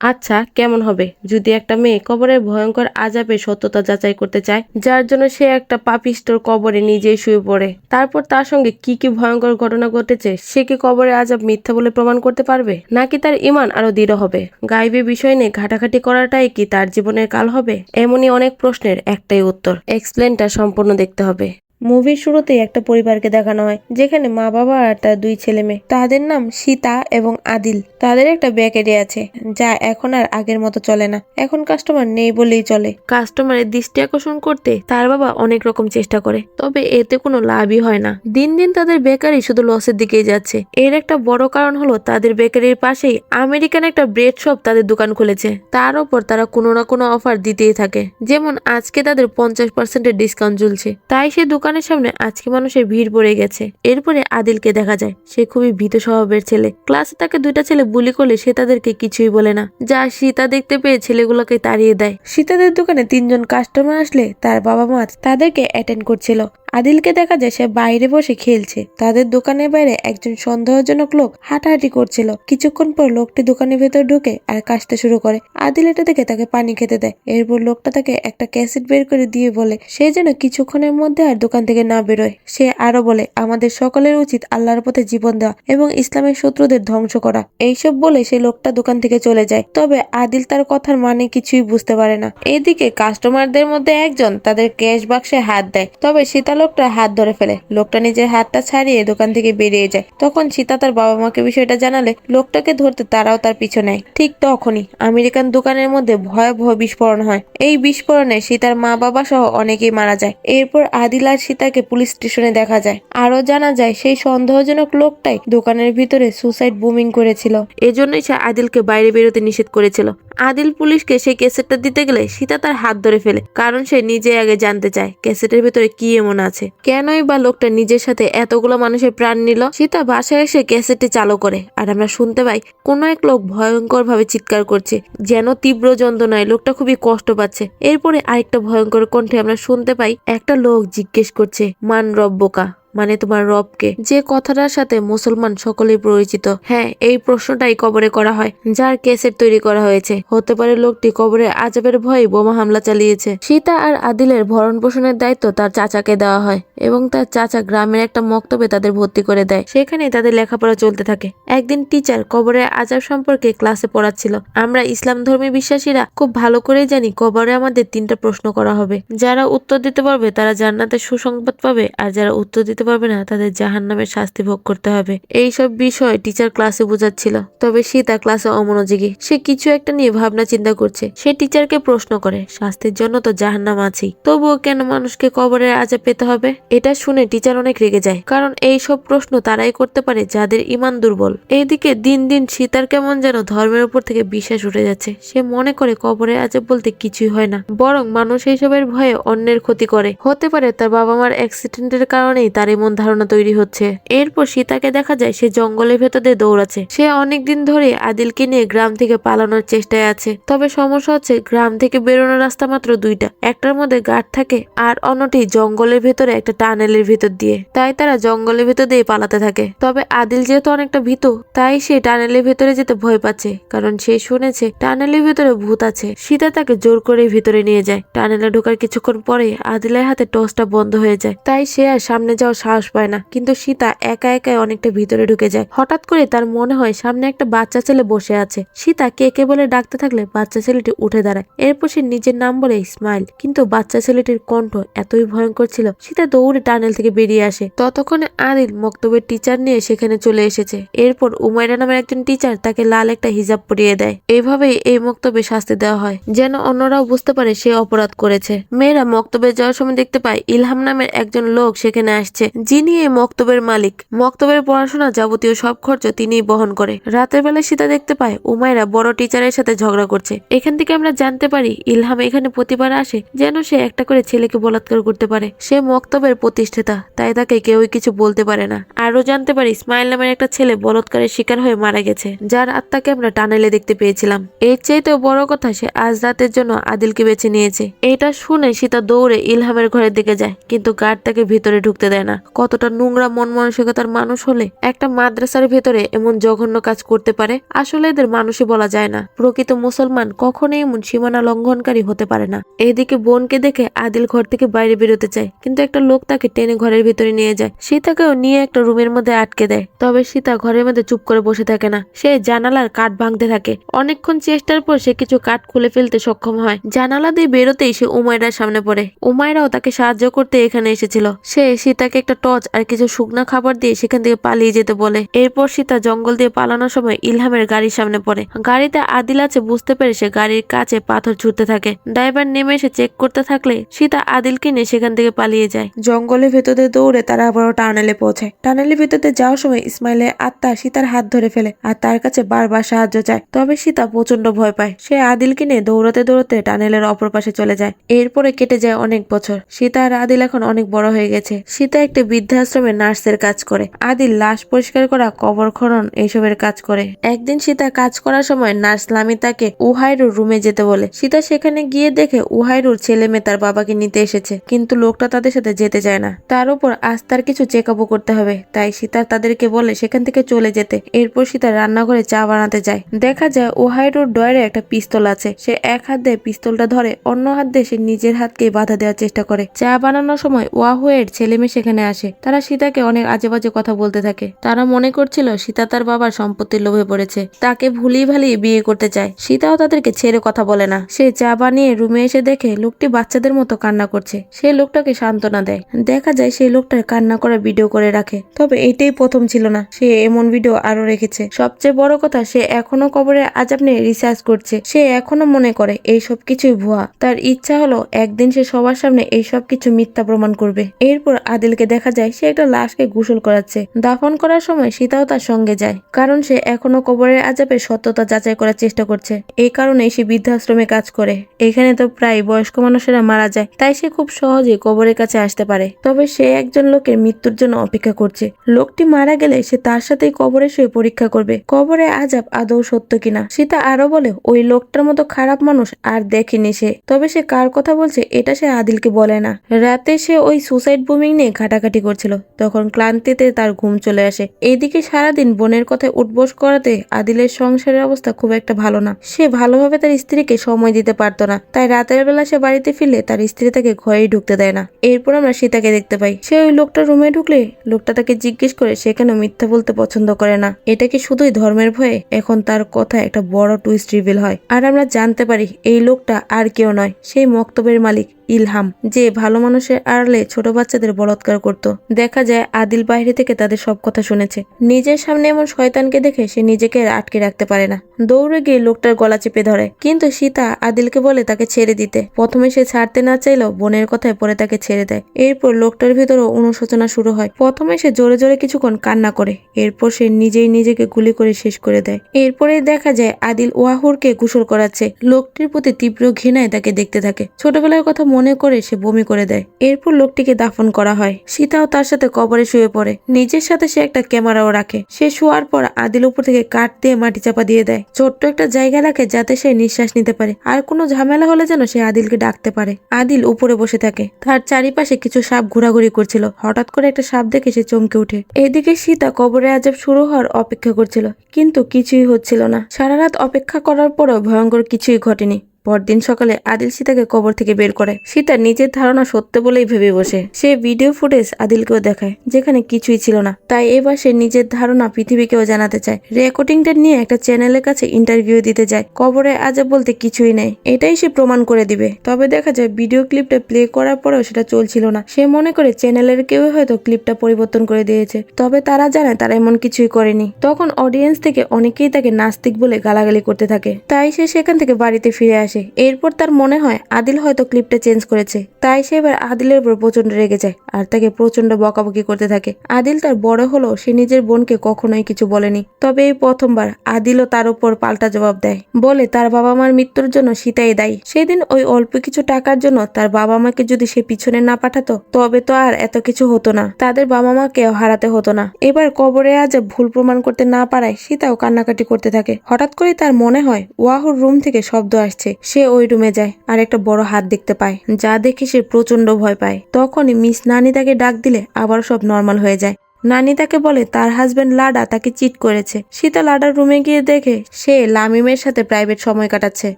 আচ্ছা কেমন হবে? যদি একটা মেয়ে কবরের ভয়ঙ্কর আজাবের সত্যতা যাচাই করতে চায়, যার জন্য সে একটা পাপিষ্টর কবরে নিজেই শুয়ে পড়ে, তারপর তার সঙ্গে কি কি ভয়ঙ্কর ঘটনা ঘটেছে, সে কি কবরের আজাব মিথ্যা বলে প্রমাণ করতে পারবে? নাকি তার ইমান আরও দৃঢ় হবে? গাইবে বিষয় নিয়ে ঘাটাঘাটি করাটাই কি তার জীবনের কাল হবে? এমনই অনেক প্রশ্নের একটাই উত্তর। এক্সপ্লেনটা সম্পূর্ণ দেখতে হবে। মুভির শুরুতেই একটা পরিবারকে দেখানো হয়, যেখানে মা বাবা আর তার দুই ছেলে মেয়ে। তাদের নাম সীতা এবং আদিল। তাদের একটা বেকারি আছে, যা এখন আর আগের মতো চলে না। এখন কাস্টমার নেই বলেই চলে। কাস্টমারের দৃষ্টি আকর্ষণ করতে তার বাবা অনেক রকম চেষ্টা করে, তবে এতে কোনো লাভই হয় না। দিন দিন তাদের বেকারি শুধু লসের দিকেই যাচ্ছে। এর একটা বড় কারণ হলো তাদের বেকারির পাশেই আমেরিকান একটা ব্রেড শপ তাদের দোকান খুলেছে। তার উপর তারা কোনো না কোনো অফার দিতেই থাকে। যেমন আজকে তাদের পঞ্চাশ পার্সেন্টের ডিসকাউন্ট চলছে তাই সে দোকানের সামনে আজকে মানুষের ভিড় পড়ে গেছে। এরপরে আদিলকে দেখা যায়, সে খুবই ভীত স্বভাবের ছেলে। ক্লাসে তাকে দুইটা ছেলে বুলি করলে সে তাদেরকে কিছুই বলে না। যা সীতা দেখতে পেয়ে ছেলেগুলোকে তাড়িয়ে দেয়। সীতাদের দোকানে তিনজন কাস্টমার আসলে তার বাবা মা তাদেরকে অ্যাটেন্ড করছিল। আদিলকে দেখা যায় সে বাইরে বসে খেলছে। তাদের দোকানের বাইরে একজন সন্দেহজনক লোক হাঁটাহাঁটি করছিল। কিছুক্ষণ পর লোকটি দোকানের ভেতর ঢুকে আর কাশতে শুরু করে। আদিল এটা দেখে তাকে পানি খেতে দেয়। এরপর লোকটা তাকে একটা ক্যাসেট বের করে দিয়ে বলে, সে যেন কিছুক্ষণের মধ্যে আর দোকান থেকে না বেরোয়। সে আরও বলে, আমাদের সকলের উচিত আল্লাহর পথে জীবন দেওয়া এবং ইসলামের শত্রুদের ধ্বংস করা। এইসব বলে সে লোকটা দোকান থেকে চলে যায়। তবে আদিল তার কথার মানে কিছুই বুঝতে পারে না। এদিকে কাস্টমারদের মধ্যে একজন তাদের ক্যাশ বাক্সে হাত দেয়। তবে সীতা লোকটা হাত ধরে ফেলে। লোকটা নিজের হাতটা ছাড়িয়ে দোকান থেকে বেরিয়ে যায়। তখন সীতা তার বাবা মাকে বিষয়টা জানালে, লোকটাকে ধরতে তারাও তার পিছু নেয়। ঠিক তখনই আমেরিকান দোকানের মধ্যে ভয়াবহ বিস্ফোরণ হয়। এই বিস্ফোরণে সীতার মা বাবা সহ অনেকেই মারা যায়। এরপর আদিল আর সীতাকে পুলিশ স্টেশনে দেখা যায়। আরও জানা যায়, সেই সন্দেহজনক লোকটাই দোকানের ভিতরে সুসাইড বুমিং করেছিল। এজন্যই সে আদিলকে বাইরে বেরোতে নিষেধ করেছিল। আদিল পুলিশকে সেই ক্যাসেটটা দিতে গেলে সীতা তার হাত ধরে ফেলে, কারণ সে নিজে আগে জানতে চায় ক্যাসেটের ভিতরে কি এমন আছে। কেনই বা লোকটা নিজের সাথে এতগুলো মানুষের প্রাণ নিল? সীতা বাসায় এসে ক্যাসেটটি চালু করে। আর আমরা শুনতে পাই, কোনো এক লোক ভয়ঙ্কর ভাবে চিৎকার করছে, যেন তীব্র যন্ত্রণায় লোকটা খুবই কষ্ট পাচ্ছে। এরপরে আরেকটা ভয়ঙ্কর কণ্ঠে আমরা শুনতে পাই, একটা লোক জিজ্ঞেস করছে মান রব্বকা মানে তোমার রবকে। যে কথাটার সাথে মুসলমান সকলেই পরিচিত। হ্যাঁ এই প্রশ্নটাই কবরে করা হয়, যার কেসের তৈরি করা হয়েছে। হতে পারে লোকটি কবরে আজবের ভয়ে বোমা হামলা চালিয়েছে। সীতা আর আদিলের ভরণ পোষণের দায়িত্ব তার চাচাকে দেওয়া হয় এবং তার চাচা গ্রামের একটা মক্তবে তাদের ভর্তি করে দেয়। সেখানেই তাদের লেখাপড়া চলতে থাকে। একদিন টিচার কবরে আজাব সম্পর্কে ক্লাসে পড়াচ্ছিল। আমরা ইসলাম ধর্মী বিশ্বাসীরা খুব ভালো করেই জানি কবরে আমাদের তিনটা প্রশ্ন করা হবে। যারা উত্তর দিতে পারবে তারা জান্নাতের সুসংবাদ পাবে, আর যারা উত্তর দিতে পারবে না, তাদের জাহান নামের শাস্তি ভোগ করতে হবে। এই সব বিষয় টিচার ক্লাসে বোঝাচ্ছিল। তবে সীতা ক্লাসে অমনোযোগী। সে কিছু একটা নিয়ে ভাবনা চিন্তা করছে। সে টিচারকে প্রশ্ন করে, শাস্তির জন্য তো জাহান নাম আছেই। তবুও কেন মানুষকে কবরের আজাব পেতে হবে? এটা শুনে টিচার অনেক রেগে যায়। কারণ এই সব প্রশ্ন তারাই করতে পারে যাদের ইমান দুর্বল। এইদিকে দিন দিন সীতার কেমন যেন ধর্মের উপর থেকে বিশ্বাস উঠে যাচ্ছে। সে মনে করে কবরের আজাব বলতে কিছুই হয় না। বরং মানুষ এইসবের ভয়ে অন্যের ক্ষতি করে। হতে পারে তার বাবা মার অ্যাক্সিডেন্টের কারণেই তার এমন ধারণা তৈরি হচ্ছে। এরপর সীতাকে দেখা যায় সে জঙ্গলের ভেতর দৌড়াচ্ছে। সে অনেকদিন ধরে আদিলকে নিয়ে গ্রাম থেকে পালানোর চেষ্টায় আছে। তবে সমস্যা হচ্ছে গ্রাম থেকে বেরোনোর রাস্তা মাত্র দুইটা। একটার মধ্যে গার্ড থাকে আর অন্যটি জঙ্গলের ভেতরে একটা টানেলের ভেতর দিয়ে। তাই তারা জঙ্গলের ভেতর দিয়ে পালাতে থাকে। তবে আদিল যেহেতু অনেকটা ভীত, তাই সে টানেলের ভেতরে যেতে ভয় পাচ্ছে। কারণ সে শুনেছে টানেলের ভেতরে ভূত আছে। সীতা তাকে জোর করে ভিতরে নিয়ে যায়। টানেলে ঢোকার কিছুক্ষণ পরে আদিলের হাতে টর্চটা বন্ধ হয়ে যায়। তাই সে আর সামনে যাওয়ার সাহস পায় না। কিন্তু সীতা একা একাই অনেকটা ভিতরে ঢুকে যায়। হঠাৎ করে তার মনে হয় সামনে একটা বাচ্চা ছেলে বসে আছে। সীতা কে কে বলে ডাকতে থাকলে বাচ্চা ছেলেটি উঠে দাঁড়ায়। এরপর সে নিজের নাম বলে স্মাইল কিন্তু বাচ্চা ছেলেটির কণ্ঠ এতই ভয়ঙ্কর ছিল, সীতা দৌড়ে টানেল থেকে বেরিয়ে আসে। ততক্ষণে আদিল মক্তবের টিচার নিয়ে সেখানে চলে এসেছে। এরপর উমায়রা নামের একজন টিচার তাকে লাল একটা হিজাব পরিয়ে দেয়। এইভাবেই এই মক্তবে শাস্তি দেওয়া হয়। যেন অন্যরাও বুঝতে পারে সে অপরাধ করেছে। মেয়েরা মক্তবে যাওয়ার সময় দেখতে পায় ইলহাম নামের একজন লোক সেখানে আসছে। যিনি এই মক্তবের মালিক। মক্তবের পড়াশোনা যাবতীয় সব খরচ তিনিই বহন করে। রাতের বেলা সীতা দেখতে পায়, উমাইরা বড় টিচারের সাথে ঝগড়া করছে। এখান থেকে আমরা জানতে পারি, ইলহাম এখানে প্রতিবার আসে, যেন সে একটা করে ছেলেকে বলাৎকার করতে পারে। সে মক্তবের প্রতিষ্ঠাতা, তাই তাকে কেউই কিছু বলতে পারে না। আরও জানতে পারি, ইসমাইল নামের একটা ছেলে বলৎকারের শিকার হয়ে মারা গেছে, যার আত্মাকে আমরা টানেলে দেখতে পেয়েছিলাম। এর চাইতেও বড় কথা, সে আজ রাতের জন্য আদিলকে বেছে নিয়েছে। এটা শুনে সীতা দৌড়ে ইলহামের ঘরের দিকে যায়, কিন্তু গার্ড তাকে ভিতরে ঢুকতে দেয় না। কতটা নোংরা মন মানসিকতার মানুষ হলে একটা মাদ্রাসার ভেতরে এমন জঘন্য কাজ করতে পারে, আসলে এদের মানুষই বলা যায় না। প্রকৃত মুসলমান কখনোই এমন সীমানা লঙ্ঘনকারী হতে পারে না। এদিকে বোনকে দেখে আদিল ঘর থেকে বাইরে বেরোতে চায়, কিন্তু একটা লোক তাকে টেনে ঘরের ভিতরে নিয়ে যায়। সীতাকেও নিয়ে একটা রুমের মধ্যে আটকে দেয়। তবে সীতা ঘরের মধ্যে চুপ করে বসে থাকে না। সে জানালার কাঠ ভাঙতে থাকে। অনেকক্ষণ চেষ্টার পর সে কিছু কাঠ খুলে ফেলতে সক্ষম হয়। জানালা দিয়ে বেরোতেই সে উমায়রার সামনে পড়ে। উমায়রাও তাকে সাহায্য করতে এখানে এসেছিল। সে সীতাকে একটা টর্চ আর কিছু শুকনো খাবার দিয়ে সেখান থেকে পালিয়ে যেতে বলে। এরপর সীতা জঙ্গল দিয়ে পালানোর সময় ইলহামের গাড়ির সামনে পড়ে। গাড়িতে আদিল আছে বুঝতে পেরে সে গাড়ির কাছে পাথর ছুটতে থাকে। ড্রাইভার নেমে এসে চেক করতে থাকলে সীতা আদিলকে নিয়ে সেখান থেকে পালিয়ে যায়। জঙ্গলের ভেতরে দৌড়ে তারা আবারও টানেলে পৌঁছায়। টানেলের ভেতরে যাওয়ার সময় ইসমাইলের আত্মা সীতার হাত ধরে ফেলে আর তার কাছে বারবার সাহায্য চায়। তবে সীতা প্রচণ্ড ভয় পায়। সে আদিলকে নিয়ে দৌড়াতে দৌড়াতে টানেলের অপর পাশে চলে যায়। এরপরে কেটে যায় অনেক বছর। সীতা আর আদিল এখন অনেক বড় হয়ে গেছে। সীতা বৃদ্ধাশ্রমে নার্সের কাজ করে। আদিল লাশ পরিষ্কার করা, কবর খনন এইসবের কাজ করে। একদিন সীতা কাজ করার সময় নার্স লামিতাকে উহাইরুর রুমে যেতে বলে। সীতা সেখানে গিয়ে দেখে উহাইরুর ছেলে মেয়ে তার বাবাকে নিতে এসেছে, কিন্তু লোকটা তাদের সাথে যেতে চায় না। তার উপর আজ তার কিছু চেক আপও করতে হবে, তাই সীতা তাদেরকে বলে সেখান থেকে চলে যেতে। এরপর সীতা রান্নাঘরে চা বানাতে যায়। দেখা যায় ওহাইরুর ডয়ারে একটা পিস্তল আছে। সে এক হাত দিয়ে পিস্তলটা ধরে, অন্য হাত দিয়ে সে নিজের হাতকে বাধা দেওয়ার চেষ্টা করে। চা বানানোর সময় ওয়াহুয়ের ছেলে মেয়ে সেখানে আসে। তারা সীতাকে অনেক আজে বাজে কথা বলতে থাকে। তারা মনে করছিল সীতা তার বাবার সম্পত্তির লোভে পড়েছে। তাকে ভুলিয়ে ভালিয়ে বিয়ে করতে চায়। সীতাও তাদেরকে ছেড়ে কথা বলে না। সে চা বানিয়ে রুমে এসে দেখে লোকটি বাচ্চাদের মতো কান্না করছে। সে লোকটাকে সান্ত্বনা দেয়। দেখা যায় সেই লোকটার কান্না করা ভিডিও করে রাখে। তবে এটাই প্রথম ছিল না। সে এমন ভিডিও আরও রেখেছে। সবচেয়ে বড় কথা, সে এখনও কবরের আজাব নিয়ে রিসার্চ করছে। সে এখনও মনে করে, এই সব কিছুই ভুয়া। তার ইচ্ছা হলো, একদিন সে সবার সামনে এই সব কিছু মিথ্যা প্রমাণ করবে। এরপর আদিলকে দেখা যায় সে একটা লাশকে গোসল করাচ্ছে। দাফন করার সময় সীতাও তার সঙ্গে যায়, কারণ সে এখনও কবরের আজাবের সত্যতা যাচাই করার চেষ্টা করছে। এই কারণে সে বৃদ্ধাশ্রমে কাজ করে। এখানে তো প্রায় বয়স্ক মানুষেরা মারা যায়, তাই সে খুব সহজে কবরের কাছে আসতে পারে। তবে সে একজন লোকের মৃত্যুর জন্য অপেক্ষা করছে। লোকটি মারা গেলে সে তার সাথেই কবরে শুয়ে পরীক্ষা করবে, কবরে আজাব আদৌ সত্য কিনা। সীতা আরও বলে, ওই লোকটার মতো খারাপ মানুষ আর দেখেনি সে। তবে সে কার কথা বলছে, এটা সে আদিলকে বলে না। রাতে সে ওই সুসাইড বুমিং নিয়ে ঘাটাঘাটি করছিল। তখন ক্লান্তিতে তার ঘুম চলে আসে। এইদিকে সারাদিন বোনের কথায় উঠবোস করাতে আদিলের সংসারের অবস্থা খুব একটা ভালো না। সে ভালোভাবে তার স্ত্রীকে সময় দিতে পারতো না। তাই রাতের বেলা সে বাড়িতে ফিরলে তার স্ত্রী তাকে ঘরেই ঢুকতে দেয় না। এরপর আমরা সীতাকে দেখতে পাই। সে ওই লোকটা রুমে ঢুকলে লোকটা তাকে জিজ্ঞেস করে সে কেন মিথ্যা বলতে পছন্দ করে না? এটা কি শুধুই ধর্মের ভয়ে? এখন তার কথা একটা বড় টুইস্ট রিভিল হয়। আর আমরা জানতে পারি, এই লোকটা আর কেউ নয়। সেই মক্তবের মালিক। ইলহাম, যে ভালো মানুষের আড়ালে ছোট বাচ্চাদের বলৎকার করত। দেখা যায় আদিল বাইরে থেকে তাদের সব কথা শুনেছে। নিজের সামনে এমন শয়তানকে দেখে সে নিজেকে আটকে রাখতে পারে না। দৌড়ে গিয়ে লোকটার গলা চেপে ধরে। কিন্তু সীতা আদিলকে বলে তাকে ছেড়ে দিতে। প্রথমে সে ছাড়তে না চাইলেও বোনের কথায় পরে তাকে ছেড়ে দেয়। এরপর লোকটার ভিতরেও অনুশোচনা শুরু হয়। প্রথমে সে জোরে জোরে কিছুক্ষণ কান্না করে। এরপর সে নিজেই নিজেকে গুলি করে শেষ করে দেয়। এরপরে দেখা যায় আদিল ওয়াহুরকে গোসল করাচ্ছে। লোকটির প্রতি তীব্র ঘৃণায় তাকে দেখতে থাকে। ছোটবেলার কথা মনে করে সে বমি করে দেয়। এরপর লোকটিকে দাফন করা হয়। সীতাও তার সাথে কবরে শুয়ে পড়ে। নিজের সাথে সে একটা ক্যামেরাও রাখে। সে শোয়ার পর আদিল উপর থেকে কাঠ দিয়ে মাটি চাপা দিয়ে দেয়। ছোট্ট একটা জায়গা রাখে যাতে সে নিঃশ্বাস নিতে পারে। আর কোনো ঝামেলা হলে যেন সে আদিলকে ডাকতে পারে। আদিল উপরে বসে থাকে। তার চারিপাশে কিছু সাপ ঘোরাঘুরি করছিল। হঠাৎ করে একটা সাপ দেখে সে চমকে ওঠে। এদিকে সীতা কবরে আজাব শুরু হওয়ার অপেক্ষা করছিল। কিন্তু কিছুই হচ্ছিল না। সারা রাত অপেক্ষা করার পরেও ভয়ঙ্কর কিছুই ঘটেনি। পরদিন সকালে আদিল সীতাকে কবর থেকে বের করে। সীতা নিজের ধারণা সত্য বলেই ভেবে বসে। সে ভিডিও ফুটেজ আদিলকেও দেখায়, যেখানে কিছুই ছিল না। তাই এবার সে নিজের ধারণা পৃথিবীকেও জানাতে চায়। রেকর্ডিংটা নিয়ে একটা চ্যানেলের কাছে ইন্টারভিউ দিতে যায়। কবরে আজাব বলতে কিছুই নেই। এটাই সে প্রমাণ করে দিবে। তবে দেখা যায় ভিডিও ক্লিপটা প্লে করার পরেও সেটা চলছিল না। সে মনে করে চ্যানেলের কেউ হয়তো ক্লিপটা পরিবর্তন করে দিয়েছে। তবে তারা জানে তারা এমন কিছুই করেনি। তখন অডিয়েন্স থেকে অনেকেই তাকে নাস্তিক বলে গালাগালি করতে থাকে। তাই সে সেখান থেকে বাড়িতে ফিরে আসে। এরপর তার মনে হয় আদিল হয়তো ক্লিপটা চেঞ্জ করেছে। তাই সে এবার আদিলের উপর প্রচণ্ড রেগে যায় আর তাকে প্রচণ্ড বকাবকি করতে থাকে। আদিল তার বড় হলো সে নিজের বোনকে কখনোই কিছু বলেনি। তবে এই প্রথমবার আদিলও তার উপর পাল্টা জবাব দেয়। বলে তার বাবা মার মৃত্যুর জন্য সীতাই দায়ী। সেদিন ওই অল্প কিছু টাকার জন্য তার বাবা মাকে যদি সে পিছনে না পাঠাতো, তবে তো আর এত কিছু হতো না। তাদের বাবা মাকেও হারাতে হতো না। এবার কবরে আজ ভুল প্রমাণ করতে না পারায় সীতাও কান্নাকাটি করতে থাকে। হঠাৎ করে তার মনে হয় ওয়াহুর রুম থেকে শব্দ আসছে। সে ওই রুমে যায় আর একটা বড় হাত দেখতে পায়। যা দেখে সে প্রচণ্ড ভয় পায়। তখনই মিস নানি তাকে ডাক দিলে আবার সব নর্মাল হয়ে যায়। নানি তাকে বলে, তার হাজবেন্ড লাডা তাকে চিট করেছে। সীতা লাডার রুমে গিয়ে দেখে সে লামিমের সাথে প্রাইভেট সময় কাটাচ্ছে।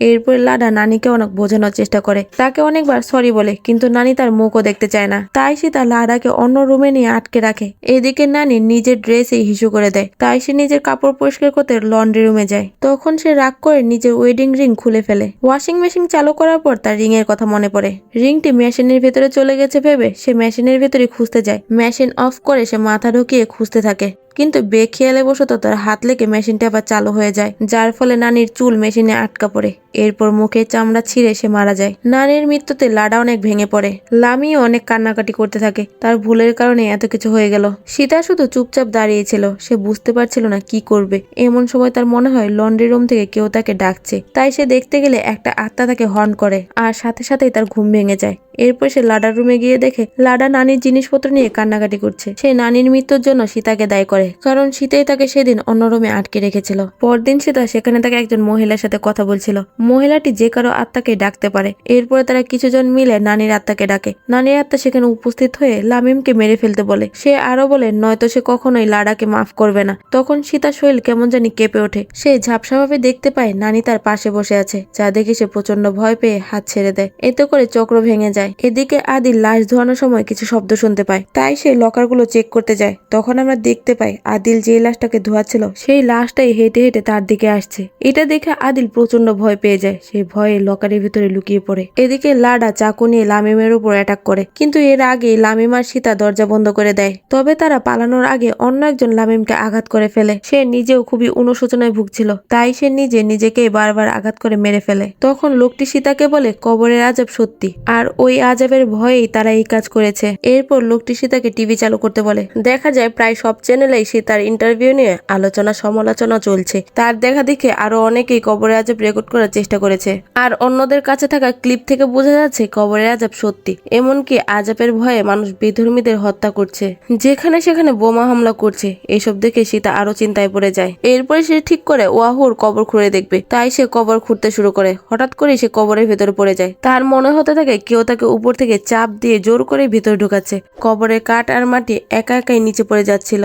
এরপর লাডা নানিকে অনেক বোঝানোর চেষ্টা করে। তাকে অনেকবার সরি বলে, কিন্তু নানি তার মুখও দেখতে চায় না। তাই সীতা লাডাকে অন্য রুমে নিয়ে আটকে রাখে। এদিকে নানি নিজের ড্রেসে হিসু করে দেয়। তাই সে নিজের কাপড় পরিষ্কার করতে লন্ড্রি রুমে যায়। তখন সে রাগ করে নিজের ওয়েডিং রিং খুলে ফেলে। ওয়াশিং মেশিন চালু করার পর তার রিং এর কথা মনে পড়ে। রিংটি মেশিনের ভেতরে চলে গেছে ভেবে সে মেশিনের ভেতরে খুঁজতে যায়। মেশিন অফ করে সে মাথা ঢুকিয়ে খুঁজতে থাকে। কিন্তু বেখেয়ালে বসত তার হাত লেগে মেশিনটা আবার চালু হয়ে যায়, যার ফলে নানির চুল মেশিনে আটকা পড়ে। এরপর মুখে চামড়া ছিঁড়ে সে মারা যায়। নানির মৃত্যুতে লাডা অনেক ভেঙে পড়ে। লামিও অনেক কান্নাকাটি করতে থাকে। তার ভুলের কারণে এত কিছু হয়ে গেল। সীতা শুধু চুপচাপ দাঁড়িয়েছিল সে বুঝতে পারছিল না কি করবে। এমন সময় তার মনে হয় লন্ড্রি রুম থেকে কেউ তাকে ডাকছে। তাই সে দেখতে গেলে একটা আত্মা তাকে হর্ন করে আর সাথে সাথেই তার ঘুম ভেঙে যায়। এরপর সে লাডার রুমে গিয়ে দেখে লাডা নানির জিনিসপত্র নিয়ে কান্নাকাটি করছে। সে নানির মৃত্যুর জন্য সীতাকে দায়ী করে। কারণ সীতাই তাকে সেদিন অন্য রুমে আটকে রেখেছিল। পরদিন সীতা সেখানে তাকে একজন মহিলার সাথে কথা বলছিল। মহিলাটি যে কারও আত্মাকে ডাকতে পারে। এরপরে তারা কিছুজন মিলে নানির আত্মাকে ডাকে। নানির আত্মা সেখানে উপস্থিত হয়ে লামিমকে মেরে ফেলতে বলে। সে আরও বলে, নয়তো সে কখনোই লাডাকে মাফ করবে না। তখন সীতা শরীর কেমন জানি কেঁপে ওঠে। সে ঝাপসাভাবে দেখতে পায় নানি তার পাশে বসে আছে। যা দেখে সে প্রচণ্ড ভয় পেয়ে হাত ছেড়ে দেয়। এতে করে চক্র ভেঙে যায়। এদিকে আদি লাশ ধোয়ানোর সময় কিছু শব্দ শুনতে পায়। তাই সে লকারগুলো চেক করতে যায়। তখন আমরা দেখতে পাই আদিল যে লাশটাকে ধোয়াচ্ছিল, সেই লাশটাই হেঁটে হেঁটে তার দিকে আসছে। এটা দেখে আদিল প্রচণ্ড ভয় পেয়ে যায়। সে ভয়ে লকারের ভিতরে লুকিয়ে পড়ে। এদিকে লাডা চাকু নিয়ে লামিমের উপর অ্যাটাক করে। কিন্তু এর আগে লামিম আর সীতা দরজা বন্ধ করে দেয়। তবে তারা পালানোর আগে অন্য একজন লামিমকে আঘাত করে ফেলে। সে নিজেও খুবই অনুশোচনায় ভুগছিল। তাই সে নিজে নিজেকে বারবার আঘাত করে মেরে ফেলে। তখন লোকটি সীতাকে বলে, কবরের আজাব সত্যি। আর ওই আজাবের ভয়েই তারা এই কাজ করেছে। এরপর লোকটি সীতাকে টিভি চালু করতে বলে। দেখা যায় প্রায় সব চ্যানেলেই সীতার ইন্টারভিউ নিয়ে আলোচনা সমালোচনা চলছে। তার দেখা দেখে আরও অনেকেই কবরের আজাব রেকর্ড করার চেষ্টা করেছে। আর অন্যদের কাছে থাকা ক্লিপ থেকে বোঝা যাচ্ছে কবরের আজাব সত্যি। এমনকি আজাবের ভয়ে মানুষ বিধর্মীদের হত্যা করছে। যেখানে সেখানে বোমা হামলা করছে, এসব দেখে সীতা আরও চিন্তায় পড়ে যায়। এরপরে সে ঠিক করে ওয়াহুর কবর খুঁড়ে দেখবে। তাই সে কবর খুঁড়তে শুরু করে। হঠাৎ করে সে কবরের ভেতরে পড়ে যায়। তার মনে হতে থাকে কেউ তাকে উপর থেকে চাপ দিয়ে জোর করে ভিতরে ঢুকাচ্ছে। কবরের কাঠ আর মাটি একা একাই নিচে পড়ে যাচ্ছিল।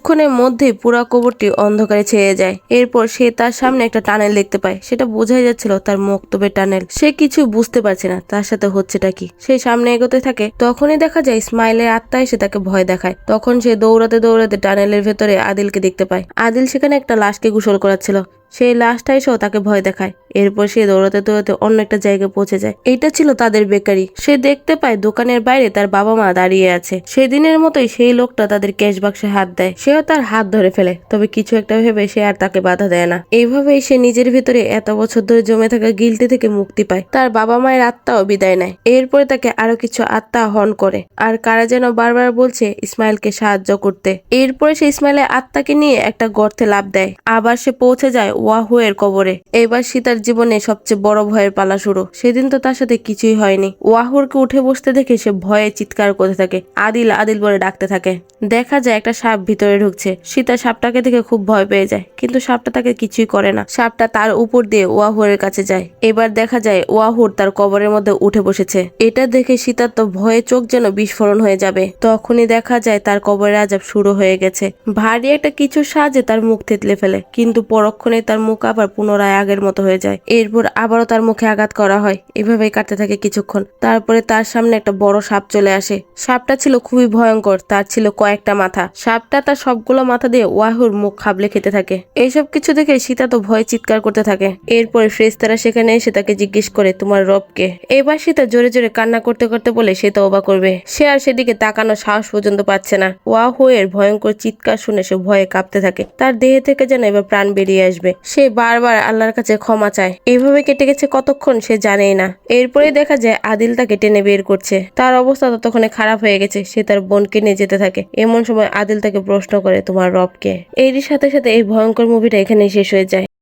কিছুক্ষণের মধ্যে পুরা কবরটি অন্ধকারে ছেয়ে যায়। এরপর সে তার সামনে একটা টানেল দেখতে পায়। সেটা বোঝাই যাচ্ছিল তার মক্তবের টানেল। সে কিছু বুঝতে পারছে না তার সাথে হচ্ছেটা কি। সে সামনে এগোতে থাকে। তখনই দেখা যায় স্মাইলের আত্মায় এসে তাকে ভয় দেখায়। তখন সে দৌড়াতে দৌড়াতে টানেলের ভেতরে আদিলকে দেখতে পায়। আদিল সেখানে একটা লাশকে গোসল করাচ্ছিল। সেই লাশটা এসেও তাকে ভয় দেখায়। এরপর সে দৌড়াতে দৌড়াতে অন্য একটা জায়গায় পৌঁছে যায়। এটা ছিল তাদের বেকারি। সে দেখতে পায় দোকানের বাইরে তার বাবা মা দাঁড়িয়ে আছে। সেদিনের মতোই সেই লোকটা তাদের ক্যাশ বাক্সে হাত দেয়। সেও তার হাত ধরে ফেলে, তবে কিছু একটা ভেবে সে আর তাকে বাধা দেয় না। এইভাবেই সে নিজের ভিতরে এত বছর ধরে জমে থাকা গিলটি থেকে মুক্তি পায়। তার বাবা মায়ের আত্মাও বিদায় নেয়। এরপরে তাকে আরও কিছু আত্মা হন করে। আর কারা যেন বারবার বলছে ইসমাইলকে সাহায্য করতে। এরপরে সে ইসমাইলের আত্মাকে নিয়ে একটা গর্তে লাভ দেয়। আবার সে পৌঁছে যায় ওয়াহুয়ের কবরে। এবার সীতার জীবনে সবচেয়ে বড় ভয়ের পালা শুরু। সেদিন তো তার সাথে কিছুই হয়নি। ওয়াহুরকে উঠে বসতে দেখে সে ভয়ে চিৎকার করতে থাকে। আদিল আদিল বলে ডাকতে থাকে। দেখা যায় একটা সাপ ভিতরে ঢুকছে। সীতা সাপটাকে দেখে খুব ভয় পেয়ে যায়, কিন্তু সাপটা তাকে কিছুই করে না। সাপটা তার উপর দিয়ে ওয়াহুরের কাছে যায়। এবার দেখা যায় ওয়াহুর তার কবরের মধ্যে উঠে বসেছে। এটা দেখে সীতার তো ভয়ে চোখ যেন বিস্ফোরণ হয়ে যাবে। তখনই দেখা যায় তার কবরের আজাব শুরু হয়ে গেছে। ভারী একটা কিছু সাজে তার মুখ থেতলে ফেলে, কিন্তু পরক্ষণে তার মুখ আবার পুনরায় আগের মতো হয়ে যায়। এরপর আবারও তার মুখে আঘাত করা হয়। এভাবেই কাটতে থাকে কিছুক্ষণ। তারপরে তার সামনে একটা বড় সাপ চলে আসে। সাপটা ছিল খুবই ভয়ঙ্কর। তার ছিল কয়েকটা মাথা। সাপটা তার সবগুলো মাথা দিয়ে ওয়াহুর মুখ খাবলে খেতে থাকে। এইসব কিছু দেখে সীতা তো ভয়ে চিৎকার করতে থাকে। এরপরে ফ্রেস্তারা সেখানে এসে তাকে জিজ্ঞেস করে, তোমার রবকে এবার সীতা জোরে জোরে কান্না করতে করতে বলে, সে তো অবাক করবে। সে আর সেদিকে তাকানোর সাহস পর্যন্ত পাচ্ছে না। ওয়াহু এর ভয়ঙ্কর চিৎকার শুনে সে ভয়ে কাঁপতে থাকে। তার দেহে থেকে যেন এবার প্রাণ বেরিয়ে আসবে। সে বারবার আল্লাহর কাছে ক্ষমা চায়। এইভাবে কেটে গেছে কতক্ষণ সে জানেই না। এরপরে দেখা যায় আদিল তাকে টেনে বের করছে। তার অবস্থা ততক্ষণে খারাপ হয়ে গেছে, সে তার বোনকে নিয়ে যেতে থাকে। এমন সময় আদিল তাকে প্রশ্ন করে, তোমার রবকে? এরই সাথে সাথে এই ভয়ঙ্কর মুভিটা এখানে শেষ হয়ে যায়।